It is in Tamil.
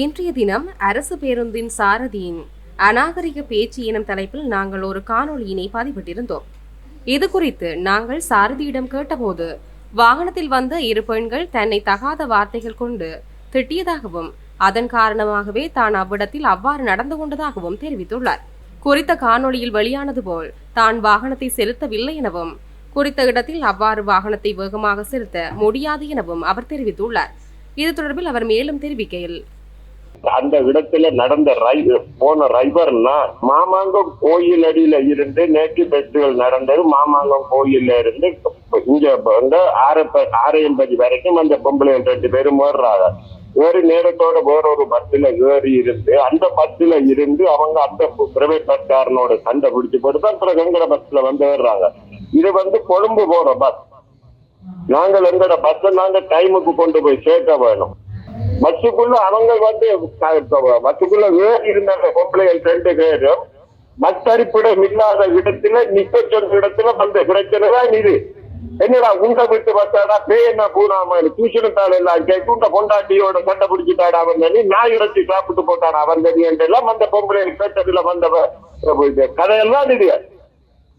இன்றைய தினம் அரசு பேருந்தின் சாரதியின் அநாகரிக பேச்சு எனும் தலைப்பில் நாங்கள் ஒரு காணொளியினை பதிவிட்டிருந்தோம். இது குறித்து நாங்கள் சாரதியிடம் கேட்டபோது வாகனத்தில் வந்த இரு பெண்கள் தன்னை தகாத வார்த்தைகள் கொண்டு திட்டியதாகவும் அதன் காரணமாகவே தான் அவ்விடத்தில் அவ்வாறு நடந்து கொண்டதாகவும் தெரிவித்துள்ளார். குறித்த காணொளியில் வெளியானது போல் தான் வாகனத்தை செலுத்தவில்லை எனவும் குறித்த இடத்தில் அவ்வாறு வாகனத்தை வேகமாக செலுத்த முடியாது எனவும் அவர் தெரிவித்துள்ளார். இது தொடர்பில் அவர் மேலும் தெரிவிக்கையில் அந்த இடத்துல நடந்த ரை போன ரைவர்னா மாமாங்கம் கோயில் அடியில இருந்து நேற்று பெஸ்டிவல் நடந்தது. மாமாங்கம் கோயில்ல இருந்து இங்க வந்து ஆரப்ப ஆரையம்பதி வரைக்கும் அந்த பொம்பளை ரெண்டு பேரும் ஏறுறாங்க ஏறி நேரத்தோட வேற ஒரு பஸ்ல ஏறி இருந்து அந்த பஸ்ல இருந்து அவங்க அந்த பிரைவேட் பஸ்காரனோட சண்டை பிடிச்சு போட்டு தான் அப்புறம் எங்கட பஸ்ல வந்து ஏறுறாங்க. இது வந்து கொழும்பு போற பஸ் நாங்கள் எங்கட பஸ் நாங்க டைமுக்கு கொண்டு போய் சேர்க்க வேணும். பஸ்ஸுக்குள்ள அவங்க வந்து பஸ்ஸுக்குள்ள வேறு இருந்த பொம்பளைகள் ரெண்டு பேரும் மத்தரிப்பிடம் இல்லாத இடத்துல நிக்க சொன்ன இடத்துல வந்த பிரச்சனை தான் இது. என்னடா உண்ட விட்டு பார்த்தாடா? பே என்ன பூராம டியூஷனுத்தாள் எல்லாம் கேட்டு உண்ட பொண்டாட்டியோட சண்டை பிடிச்சிட்டாடா அவன் தண்ணி நாய் இறைச்சி சாப்பிட்டு போட்டான் அவன் தண்ணி என்றெல்லாம் அந்த பொம்பளை கேட்டதுல வந்த கதையெல்லாம் இது.